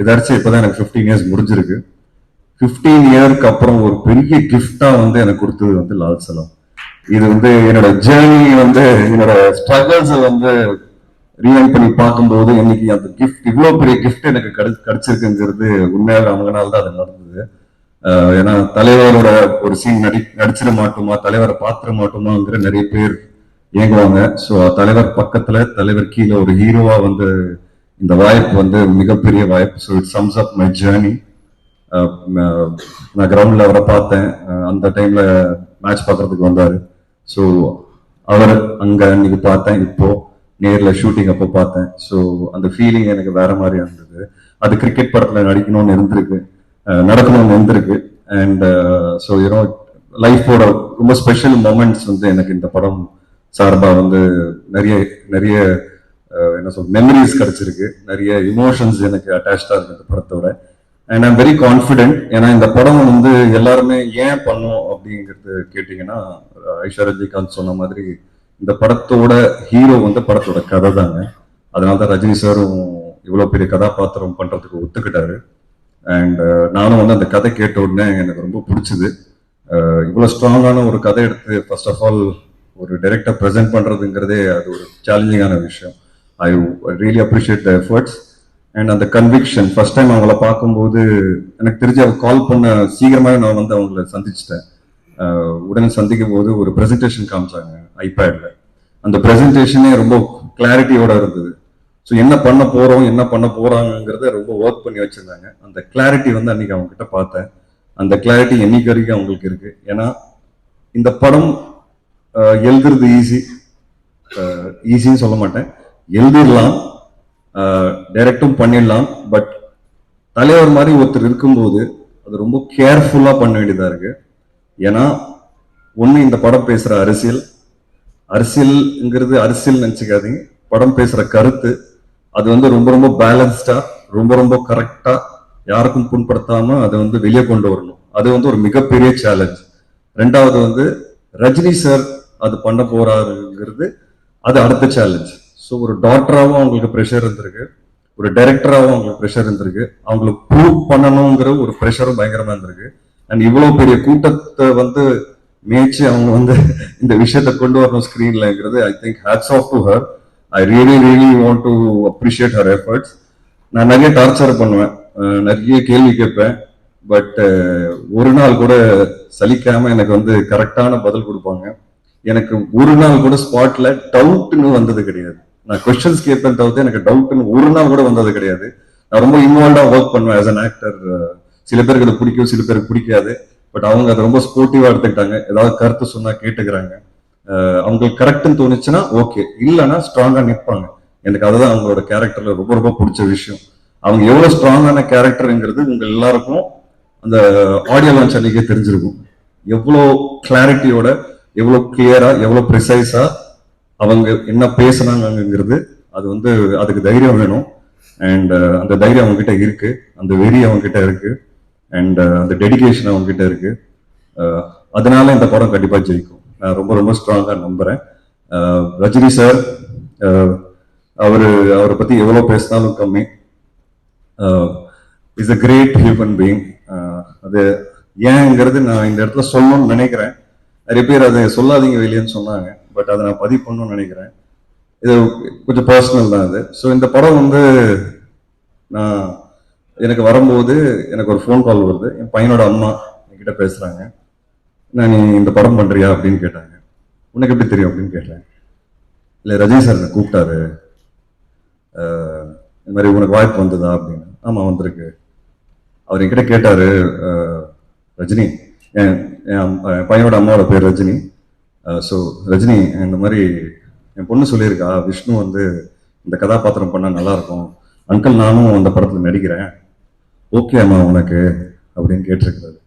எதாச்சும் இப்பதான் எனக்கு ஃபிஃப்டீன் இயர்ஸ் முடிஞ்சிருக்கு. ஃபிஃப்டீன் இயருக்கு அப்புறம் ஒரு பெரிய கிஃப்டா வந்து எனக்கு கொடுத்தது வந்து லால் சலாம். இது வந்து என்னோட ஜேர்னி வந்து என்னோட ஸ்ட்ரகிள்ஸ் வந்து ரீவைண்ட் பண்ணி பார்க்கும்போது இன்னைக்கு அந்த கிஃப்ட் இவ்வளோ பெரிய கிஃப்ட் எனக்கு கிடை கிடைச்சிருக்குங்கிறது உண்மையாக அவங்கனால தான் அது நடந்தது. ஏன்னா தலைவரோட ஒரு சீன் நடி நடிச்சிட மாட்டோமா தலைவரை பாத்திர மாட்டோமாங்கிற நிறைய பேர் இயங்குவாங்க. ஸோ தலைவர் பக்கத்துல தலைவர் கீழே ஒரு ஹீரோவா வந்து இந்த வாய்ப்பு வந்து மிகப்பெரிய வாய்ப்பு. So it sums up my journey நான் கிரவுண்டில் அவரை பார்த்தேன். Uh, அந்த டைமில் மேட்ச் பார்க்கறதுக்கு வந்தார். ஸோ அவர் அங்கே அன்னைக்கு பார்த்தேன். இப்போது நேரில் ஷூட்டிங் அப்போ பார்த்தேன். ஸோ அந்த ஃபீலிங் எனக்கு வேற மாதிரி இருந்தது. அது கிரிக்கெட் படத்தில் நடிக்கணும்னு இருந்திருக்கு. Uh, நடக்கணும்னு இருந்திருக்கு. அண்ட் ஸோ யூனோ லைஃபோட ரொம்ப ஸ்பெஷல் மூமெண்ட்ஸ் வந்து எனக்கு இந்த படம் சார்பாக வந்து நிறைய நிறைய என்ன சொல் மெமரிஸ் கிடைச்சிருக்கு. நிறைய இமோஷன்ஸ் எனக்கு அட்டாச்சா இருக்கு இந்த படத்தோட. அண்ட் ஐம் வெரி கான்ஃபிடென்ட் ஏன்னா இந்த படம் வந்து எல்லாருமே ஏன் பண்ணோம் அப்படிங்கிறது கேட்டிங்கன்னா ஐஸ்வர் ரஜினிகாந்த் சொன்ன மாதிரி இந்த படத்தோட ஹீரோ வந்து படத்தோட கதை தாங்க. அதனால தான் ரஜினி சாரும் இவ்வளோ பெரிய கதாபாத்திரம் பண்றதுக்கு ஒத்துக்கிட்டாரு. அண்ட் நானும் வந்து அந்த கதை கேட்ட உடனே எனக்கு ரொம்ப பிடிச்சது. இவ்வளோ ஸ்ட்ராங்கான ஒரு கதை எடுத்து ஃபர்ஸ்ட் ஆஃப் ஆல் ஒரு டைரக்டர் ப்ரெசென்ட் பண்றதுங்கிறதே அது ஒரு சேலஞ்சிங்கான விஷயம். I really appreciate the efforts and அந்த கன்விக்ஷன் ஃபர்ஸ்ட் டைம் அவங்கள பார்க்கும்போது எனக்கு தெரிஞ்சு அவங்க கால் பண்ண சீக்கிரமாகவே நான் வந்து அவங்கள சந்திச்சிட்டேன். உடனே சந்திக்கும் போது ஒரு ப்ரெசன்டேஷன் காமிச்சாங்க ஐபேடில் அந்த ப்ரெசன்டேஷனே ரொம்ப கிளாரிட்டியோட இருந்தது. ஸோ என்ன பண்ண போகிறோம் என்ன பண்ண போகிறாங்கிறத ரொம்ப ஒர்க் பண்ணி வச்சுருந்தாங்க. அந்த கிளாரிட்டி வந்து அன்றைக்கி அவங்க கிட்ட பார்த்தேன். அந்த கிளாரிட்டி என்னைக்கு வரைக்கும் அவங்களுக்கு இருக்குது ஏன்னா இந்த படம் எழுதுறது ஈஸி ஈஸின்னு சொல்ல மாட்டேன். எழுதிடலாம் டைரக்டும் பண்ணிடலாம் பட் தலைவர் மாதிரி ஒருத்தர் இருக்கும்போது அது ரொம்ப கேர்ஃபுல்லாக பண்ண வேண்டியதாக இருக்கு. ஏன்னா ஒன்று இந்த படம் பேசுகிற அரசியல். அரசியல்ங்கிறது அரசியல் நினச்சிக்காதீங்க. படம் பேசுகிற கருத்து. அது வந்து ரொம்ப ரொம்ப பேலன்ஸ்டாக ரொம்ப ரொம்ப கரெக்டாக யாருக்கும் புண்படுத்தாமல் அதை வந்து வெளியே கொண்டு வரணும். அது வந்து ஒரு மிகப்பெரிய சேலஞ்ச் ரெண்டாவது வந்து ரஜினி சார் அது பண்ண போறாருங்கிறது அது அடுத்த சேலஞ்ச் ஸோ ஒரு டாக்டராகவும் அவங்களுக்கு ப்ரெஷர் இருந்திருக்கு. ஒரு டைரக்டராகவும் அவங்களுக்கு ப்ரெஷர் இருந்திருக்கு. அவங்களுக்கு ப்ரூவ் பண்ணணுங்கிற ஒரு ப்ரெஷரும் பயங்கரமாக இருந்திருக்கு. அண்ட் இவ்வளோ பெரிய கூட்டத்தை வந்து மேய்ச்சி அவங்க வந்து இந்த விஷயத்தை கொண்டு வரணும் ஸ்க்ரீன்லங்கிறது I think hats off to her I really really want to appreciate her efforts நான் நிறைய டார்ச்சர் பண்ணுவேன். நிறைய கேள்வி கேட்பேன். பட் ஒரு நாள் கூட சலிக்காம எனக்கு வந்து கரெக்டான பதில் கொடுப்பாங்க. எனக்கு ஒரு நாள் கூட ஸ்பாட்ல டவுட்னு வந்தது கிடையாது. நான் கொஸ்டின்ஸ் கேட்பேன் தவிர்த்து எனக்கு டவுட்னு ஒரு நாள் கூட வந்தது கிடையாது. நான் ரொம்ப இன்வால்வ்டா ஒர்க் பண்ணுவேன் ஆஸ் அன் ஆக்டர் சில பேருக்கு அது பிடிக்கும் சில பேருக்கு பிடிக்காது. பட் அவங்க அதை ரொம்ப ஸ்போர்ட்டிவா எடுத்துக்கிட்டாங்க. ஏதாவது கருத்து சொன்னா கேட்டுக்கிறாங்க. அவங்களுக்கு கரெக்ட்னு தோணுச்சுன்னா ஓகே இல்லைன்னா ஸ்ட்ராங்கா நிற்பாங்க எனக்கு அதுதான் அவங்களோட கேரக்டர்ல ரொம்ப ரொம்ப பிடிச்ச விஷயம். அவங்க எவ்வளவு ஸ்ட்ராங்கான கேரக்டருங்கிறது உங்க எல்லாருக்கும் அந்த ஆடியோ லான்ச் அன்னைக்கே தெரிஞ்சிருக்கும். எவ்வளோ கிளாரிட்டியோட எவ்வளோ கிளியரா எவ்வளோ ப்ரிசைஸா அவங்க என்ன பேசுனாங்கங்கிறது அது வந்து அதுக்கு தைரியம் வேணும். அண்ட் uh, அந்த தைரியம் அவங்க கிட்ட இருக்கு. அந்த வெறி அவங்க கிட்ட இருக்கு அண்ட் அந்த டெடிகேஷன் அவங்ககிட்ட இருக்கு. Uh, uh, அதனால இந்த படம் கண்டிப்பா ஜெயிக்கும். நான் ரொம்ப ரொம்ப ஸ்ட்ராங்கா நம்புறேன். ரஜினி சார் அவரு அவரை பத்தி எவ்வளவு பேசினாலும் கம்மி. Is a great human being அது ஏங்கிறது நான் இந்த இடத்துல சொல்லணும்னு நினைக்கிறேன். நிறைய பேர் அதை சொல்லாதீங்க வெளியேன்னு சொன்னாங்க. பட் அதை நான் பதிவு பண்ணணும்னு நினைக்கிறேன். இது கொஞ்சம் பர்சனல் தான் இது ஸோ இந்த படம் வந்து நான் எனக்கு வரும்போது எனக்கு ஒரு ஃபோன் கால் வருது. என் பையனோட அம்மா என்கிட்ட பேசுகிறாங்க நான் நீ இந்த படம் பண்ணுறியா அப்படின்னு கேட்டாங்க. உனக்கு எப்படி தெரியும் அப்படின்னு கேட்டேன். இல்லை ரஜினி சார் என்னை கூப்பிட்டாரு. இந்த மாதிரி உனக்கு வாய்ப்பு வந்ததா? அப்படின்னு. ஆமாம் வந்திருக்கு. அவர் என்கிட்ட கேட்டார் ரஜினி என் என் என் பையனோட அம்மாவோட பேர் ரஜினி. ஸோ ரஜினி இந்த மாதிரி என் பொண்ணு சொல்லியிருக்கா விஷ்ணு வந்து இந்த கதாபாத்திரம் பண்ணால் நல்லா இருக்கும் அங்கிள் நானும் அந்த படத்தில் நடிக்கிறேன். ஓகே அம்மா உனக்கு அப்படின்னு கேட்டிருக்கிறாரு.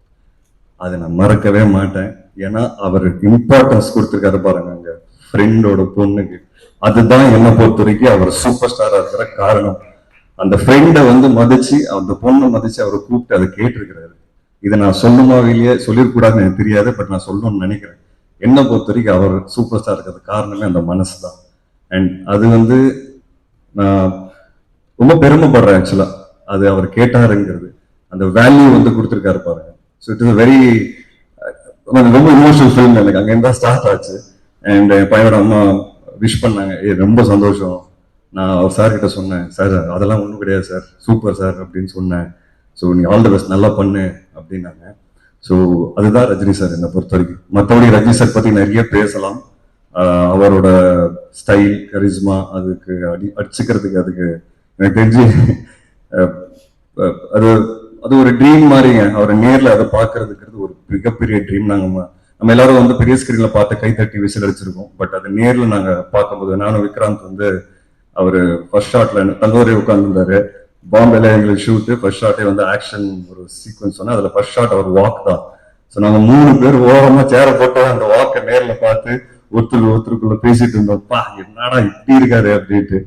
அதை நான் மறக்கவே மாட்டேன். ஏன்னா அவர் இம்பார்ட்டன்ஸ் கொடுத்துருக்காரு பாருங்க அங்கே ஃப்ரெண்டோட பொண்ணுக்கு. அதுதான் என்னை பொறுத்த வரைக்கும் அவர் சூப்பர் ஸ்டாராக இருக்கிற காரணம். அந்த ஃப்ரெண்டை வந்து மதிச்சு அந்த பொண்ணை மதிச்சு அவரை கூப்பிட்டு அதை கேட்டிருக்கிறாரு. இதை நான் சொல்லுமா இல்லையே? சொல்லிருக்கூடாதுன்னு எனக்கு தெரியாது பட் நான் சொல்லணும்னு நினைக்கிறேன். என்னை பொறுத்த வரைக்கும் அவர் சூப்பர் ஸ்டார் இருக்கிறது காரணமே அந்த மனசு தான். அண்ட் அது வந்து நான் ரொம்ப பெருமைப்படுறேன் ஆக்சுவலா அது அவர் கேட்டாருங்கிறது. அந்த வேல்யூ வந்து கொடுத்துருக்காரு பாருங்க. ஸோ இட் இஸ் வெரி ரொம்ப இமோஷனல் ஃபிலிம் எனக்கு. அங்கேருந்து தான் ஸ்டார்ட் ஆச்சு. அண்ட் என் பையனோட அம்மா விஷ் பண்ணாங்க. ஏ ரொம்ப சந்தோஷம். நான் அவர் சார்கிட்ட சொன்னேன் சார் அதெல்லாம் ஒன்றும் கிடையாது சார் சூப்பர் சார் அப்படின்னு சொன்னேன். ஸோ நீ ஆல் தி பெஸ்ட் நல்லா பண்ணு அப்படின்னாங்க. ஸோ அதுதான் ரஜினி சார் என்னை பொறுத்த வரைக்கும் மற்றபடி ரஜினி சார் பற்றி நிறைய பேசலாம். அவரோட ஸ்டைல் கரிஸ்மா அதுக்கு அடி அடிச்சுக்கிறதுக்கு அதுக்கு எனக்கு தெரிஞ்சு அது அது ஒரு ட்ரீம் மாதிரிங்க. அவரை நேரில் அதை பார்க்கறதுக்கிறது ஒரு மிகப்பெரிய ட்ரீம் நாங்கள் நம்ம எல்லாரும் வந்து பெரிய ஸ்கிரீன்ல பார்த்து கை தட்டி விசில் அடிச்சிருக்கோம். பட் அது நேரில் நாங்கள் பார்க்கும்போது நானும் விக்ராந்த் வந்து அவர் ஃபர்ஸ்ட் ஷாட்ல தங்கோரை உட்காந்துருந்தாரு பாம்பேல எங்களுக்கு ஷூட்டு ஃபர்ஸ்ட் ஷாட்டே வந்து ஆக்ஷன் ஒரு சீக்வன்ஸ் சொன்னா அதுல ஃபர்ஸ்ட் ஷாட் அவர் வாக் தான். ஸோ நாங்க மூணு பேர் ஓரமா சேர போட்டோம் அந்த வாக்கை நேரில் பார்த்து ஒருத்தர் ஒருத்தருக்குள்ள பேசிட்டு இருந்தோம். பா என்னடா இப்படி இருக்காரு அப்படின்ட்டு.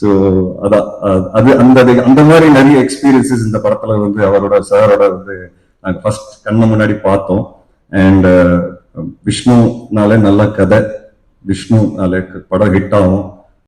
ஸோ அதான் அது அந்த அந்த மாதிரி நிறைய எக்ஸ்பீரியன்சஸ் இந்த படத்துல வந்து அவரோட சாரோட வந்து நாங்கள் ஃபர்ஸ்ட் கண்ணு முன்னாடி பார்த்தோம். அண்ட் விஷ்ணுனாலே நல்ல கதை. விஷ்ணுனாலே படம் ஹிட் ஆகும்.